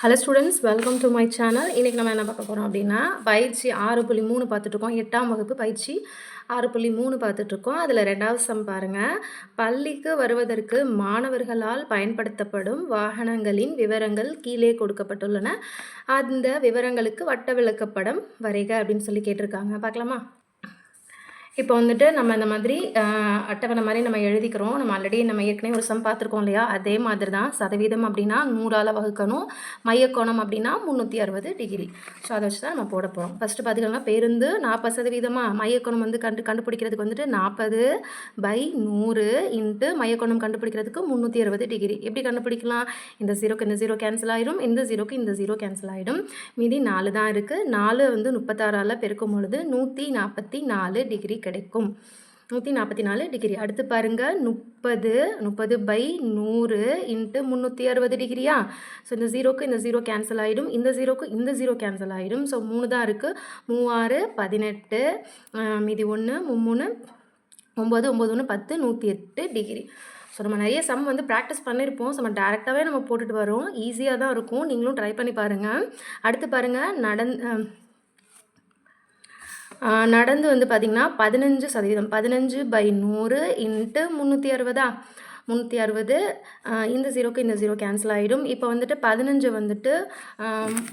Hello students welcome to my channel இன்றைக்கி நம்ம என்ன பார்க்க போகிறோம் அப்படின்னா பயிற்சி ஆறு புள்ளி மூணு பார்த்துட்ருக்கோம். எட்டாம் வகுப்பு பயிற்சி ஆறு புள்ளி மூணு பார்த்துட்ருக்கோம். அதில் ரெண்டாவது சம் பாருங்கள் பள்ளிக்கு வருவதற்கு மாணவர்களால் பயன்படுத்தப்படும் வாகனங்களின் விவரங்கள் கீழே கொடுக்கப்பட்டுள்ளன. அந்த விவரங்களுக்கு வட்ட விளக்கப்படம் வரைக அப்படின்னு சொல்லி கேட்டிருக்காங்க. பார்க்கலாமா? இப்போ வந்துட்டு நம்ம இந்த மாதிரி அட்டவணை மாதிரி நம்ம எழுதிக்கிறோம். நம்ம ஆல்ரெடி நம்ம ஏற்கனவே ஒரு சம் பார்த்துருக்கோம் இல்லையா? அதே மாதிரி தான் சதவீதம் அப்படின்னா நூறால் வகுக்கணும். மையக்கோணம் அப்படின்னா முந்நூற்றி அறுபது டிகிரி ஸோ அதை வச்சு தான் நம்ம போட போகிறோம் ஃபஸ்ட்டு பார்த்துக்கோங்க பேருந்து நாற்பது சதவீதமாக மையக்கோணம் வந்து கண்டு கண்டுபிடிக்கிறதுக்கு வந்துட்டு நாற்பது பை நூறு இன்ட்டு மையக்கோணம் கண்டுபிடிக்கிறதுக்கு முந்நூற்றி அறுபது டிகிரி எப்படி கண்டுபிடிக்கலாம்? இந்த ஜீரோக்கு இந்த ஜீரோ கேன்சல் ஆயிடும். இந்த ஜீரோக்கு இந்த ஜீரோ கேன்சல் ஆகிடும் மீதி நாலு தான் இருக்குது நாலு வந்து முப்பத்தாறால் பெருக்கும் பொழுது நூற்றி நாற்பத்தி நாலு டிகிரி கிடைக்கும். நூற்றி நாற்பத்தி நாலு டிகிரி. அடுத்து பாருங்கள் முப்பது முப்பது பை நூறு இன்ட்டு முந்நூற்றி அறுபது டிகிரியா? ஸோ இந்த ஜீரோக்கு இந்த ஜீரோ கேன்சல் ஆகிடும் இந்த ஜீரோக்கு இந்த ஜீரோ கேன்சல் ஆகிடும் ஸோ மூணு தான் இருக்குது மூவாறு பதினெட்டு மீதி ஒன்று மும்மூணு ஒம்பது ஒம்பது ஒன்று பத்து நூற்றி எட்டு டிகிரி. ஸோ நம்ம நிறைய சம் வந்து ப்ராக்டிஸ் பண்ணியிருப்போம் ஸோ நம்ம டேரெக்டாகவே நம்ம போட்டுட்டு வரோம். ஈஸியாக தான் இருக்கும். நீங்களும் ட்ரை பண்ணி பாருங்கள் அடுத்து பாருங்கள் நடந் நடந்து வந்து பார்த்திங்கன்னா பதினஞ்சு சதவீதம். பதினஞ்சு பை நூறு இன்ட்டு முந்நூற்றி அறுபதா? முந்நூற்றி அறுபது இந்த ஜீரோக்கு இந்த ஜீரோ கேன்சல் ஆகிடும் இப்போ வந்துட்டு பதினஞ்சு வந்துட்டு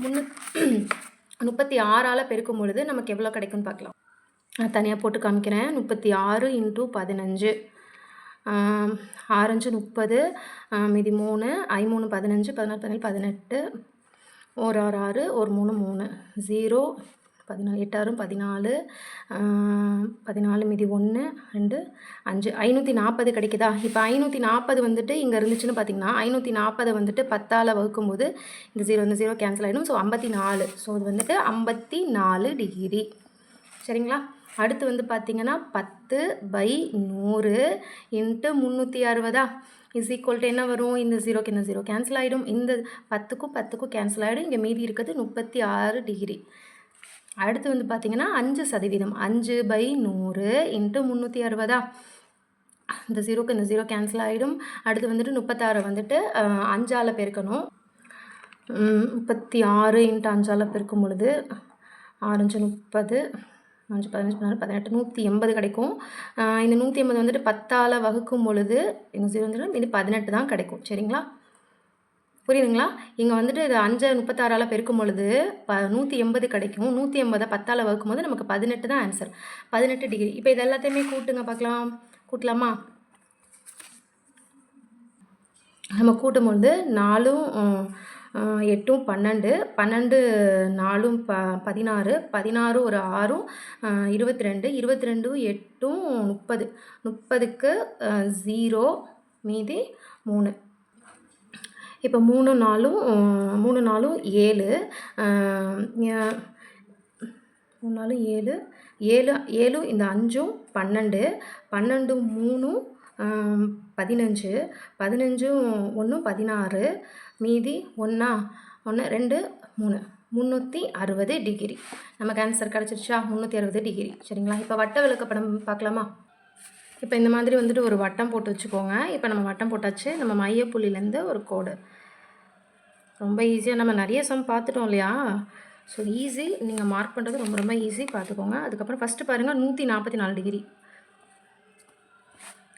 முன்னூ முப்பத்தி ஆறால் பெருக்கும் பொழுது நமக்கு எவ்வளோ கிடைக்கும்னு பார்க்கலாம் நான் தனியாக போட்டு காமிக்கிறேன். முப்பத்தி ஆறு இன்ட்டு பதினஞ்சு. ஆரஞ்சு முப்பது மீதி மூணு ஐமூணு பதினஞ்சு பதினாறு பதினேழு பதினெட்டு ஒரு ஆறு ஆறு ஒரு மூணு மூணு. ஜீரோ பதினாலு எட்டாயிரம் பதினாலு பதினாலு மீதி ஒன்று ரெண்டு அஞ்சு ஐநூற்றி நாற்பது கிடைக்குதா? இப்போ ஐநூற்றி நாற்பது வந்துட்டு இங்கே இருந்துச்சுன்னு பார்த்தீங்கன்னா ஐநூற்றி நாற்பதை வந்துட்டு பத்தால் வகுக்கும்போது இந்த ஜீரோ இந்த ஜீரோ கேன்சல் ஆகிடும் ஸோ ஐம்பத்தி நாலு ஸோ இது வந்துட்டு ஐம்பத்தி நாலு டிகிரி சரிங்களா? அடுத்து வந்து பார்த்தீங்கன்னா பத்து பை நூறு இன்ட்டு முந்நூற்றி அறுபதா? இஸ் ஈக்குவல் டு என்ன வரும்? இந்த ஜீரோக்கு இந்த ஜீரோ கேன்சல் ஆகிடும் இந்த பத்துக்கும் பத்துக்கும் கேன்சல் ஆகிடும் இங்கே மீதி இருக்கிறது முப்பத்தி ஆறு டிகிரி அடுத்து வந்து பார்த்தீங்கன்னா அஞ்சு சதவீதம். அஞ்சு பை நூறு இன்ட்டு முந்நூற்றி அறுபதா? இந்த ஜீரோக்கு இந்த ஜீரோ கேன்சல் ஆகிடும் அடுத்து வந்துட்டு முப்பத்தாறு வந்துட்டு அஞ்சால் பெருக்கணும். முப்பத்தி ஆறு இன்ட்டு அஞ்சால் பெருக்கும் பொழுது ஆரஞ்சு முப்பது அஞ்சு பதினஞ்சு பதினாறு பதினெட்டு நூற்றி எண்பது கிடைக்கும். இந்த நூற்றி எண்பது வந்துட்டு பத்தால் வகுக்கும் பொழுது இந்த ஜீரோ வந்துட்டு இது பதினெட்டு தான் கிடைக்கும். சரிங்களா? புரியுதுங்களா? இங்கே வந்துட்டு இது அஞ்சு முப்பத்தாறால் பெருக்கும் பொழுது ப நூற்றி எண்பது கிடைக்கும். நூற்றி எண்பதை பத்தால் வகுக்கும் போது நமக்கு பதினெட்டு தான் ஆன்சர் பதினெட்டு டிகிரி இப்போ இது எல்லாத்தையுமே கூட்டுங்க பார்க்கலாம் கூட்டலாமா? நம்ம கூட்டும்பொழுது நாலும் எட்டும் பன்னெண்டு. பன்னெண்டு நாலும் ப பதினாறு. பதினாறு ஒரு ஆறும் இருபத்தி ரெண்டு இருபத்தி ரெண்டும் எட்டும் முப்பது. முப்பதுக்கு ஜீரோ மீதி மூணு. இப்போ மூணு நாளும் மூணு நாளும் ஏழு மூணு நாலும் ஏழு ஏழு ஏழும் இந்த அஞ்சும் பன்னெண்டு பன்னெண்டு மூணும் பதினஞ்சு பதினஞ்சும் ஒன்றும் பதினாறு மீதி ஒன்றா ஒன்று ரெண்டு மூணு முந்நூற்றி அறுபது டிகிரி. நமக்கு ஆன்சர் கிடச்சிருச்சா? முந்நூற்றி அறுபது டிகிரி. சரிங்களா? இப்போ வட்ட விளக்கப்படம் பார்க்கலாமா? இப்போ இந்த மாதிரி வந்துட்டு ஒரு வட்டம் போட்டு வச்சுக்கோங்க. இப்போ நம்ம வட்டம் போட்டாச்சு. நம்ம மையப்புள்ளிலேருந்து ஒரு கோடு. ரொம்ப ஈஸியாக நம்ம நிறைய சம் பார்த்துட்டோம் இல்லையா? ஸோ ஈஸி நீங்கள் மார்க் பண்ணுறது ரொம்ப ரொம்ப ஈஸி பார்த்துக்கோங்க. அதுக்கப்புறம் ஃபஸ்ட்டு பாருங்கள் நூற்றி நாற்பத்தி நாலு டிகிரி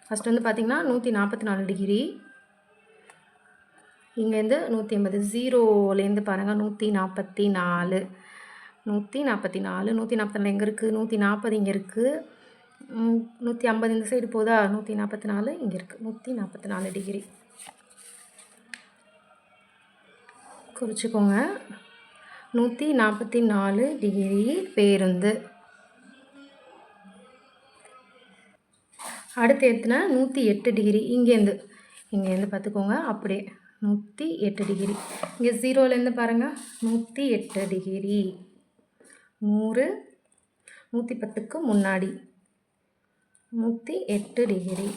ஃபஸ்ட்டு வந்து பார்த்திங்கன்னா நூற்றி நாற்பத்தி நாலு டிகிரி இங்கேருந்து நூற்றி எண்பது ஜீரோலேருந்து பாருங்கள் நூற்றி நாற்பத்தி நாலு நூற்றி நாற்பத்தி நாலு நூற்றி நாற்பத்தி நாலு எங்கே இருக்குது நூற்றி நாற்பது இங்கே இருக்குது நூற்றி ஐம்பது இந்த சைடு போதா? நூற்றி நாற்பத்தி நாலு இங்கே இருக்குது நூற்றி நாற்பத்தி நாலு டிகிரி குறிச்சிக்கோங்க. நூற்றி நாற்பத்தி நாலு டிகிரி பேருந்து. அடுத்து எடுத்துனா நூற்றி எட்டு டிகிரி. இங்கேருந்து இங்கேருந்து பார்த்துக்கோங்க. அப்படியே. நூற்றி எட்டு டிகிரி. இங்கே ஜீரோலேருந்து பாருங்கள் நூற்றி எட்டு டிகிரி. நூறு. நூற்றி பத்துக்கு முன்னாடி. நூற்றி எட்டு டிகிரி.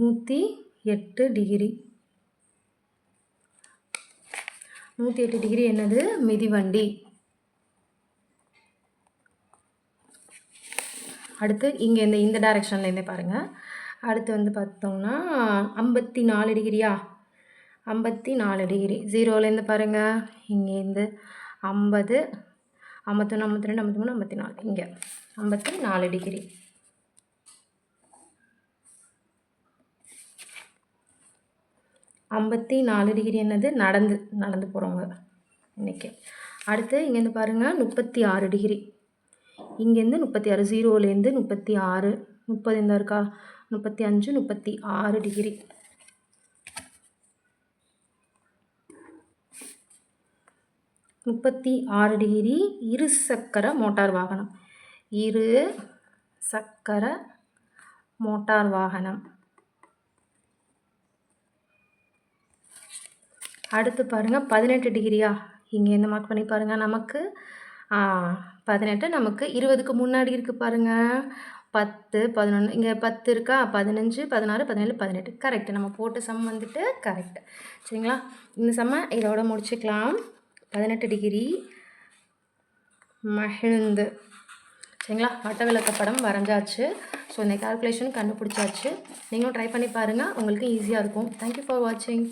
நூற்றி எட்டு டிகிரி. நூற்றி எட்டு டிகிரி என்னது? மிதிவண்டி. அடுத்து இங்கே இந்த இந்த டைரெக்ஷன்லேருந்தே பாருங்கள் அடுத்து வந்து பார்த்தோம்னா ஐம்பத்தி நாலு டிகிரியா? ஐம்பத்தி நாலு டிகிரி. ஜீரோலேருந்து பாருங்கள் இங்கேருந்து ஐம்பது ஐம்பத்தொன்று ஐம்பத்தி ரெண்டு ஐம்பத்தி மூணு ஐம்பத்தி நாலு இங்கே. ஐம்பத்தி நாலு டிகிரி. ஐம்பத்தி நாலு டிகிரி என்னது? நடந்து நடந்து போகிறவங்க இன்றைக்கி அடுத்து இங்கேருந்து பாருங்கள் முப்பத்தி ஆறு டிகிரி இங்கேருந்து முப்பத்தி ஆறு ஜீரோலேருந்து முப்பத்தி ஆறு முப்பது இந்த இருக்கா? முப்பத்தி அஞ்சு முப்பத்தி ஆறு டிகிரி முப்பத்தி ஆறு டிகிரி இரு சக்கர மோட்டார் வாகனம். இரு சக்கர மோட்டார் வாகனம். அடுத்து பாருங்கள் பதினெட்டு டிகிரியா? இங்கே இங்கேருந்து மார்க் பண்ணி பாருங்கள் நமக்கு பதினெட்டு நமக்கு இருபதுக்கு முன்னாடி இருக்குது பாருங்கள் பத்து பதினொன்று இங்கே பத்து இருக்கா? பதினஞ்சு பதினாறு பதினேழு பதினெட்டு. கரெக்டு நம்ம போட்ட சம் வந்துட்டு கரெக்டு சரிங்களா? இந்த சம்மை இதோட முடிச்சுக்கலாம். பதினெட்டு டிகிரி மகிழ்ந்து. சரிங்களா? வட்டவிளக்க படம் வரைஞ்சாச்சு. ஸோ இந்த கால்குலேஷன் கண்டுபிடிச்சாச்சு. நீங்களும் ட்ரை பண்ணி பாருங்கள் உங்களுக்கு ஈஸியாக இருக்கும். தேங்க்யூ ஃபார் வாட்சிங்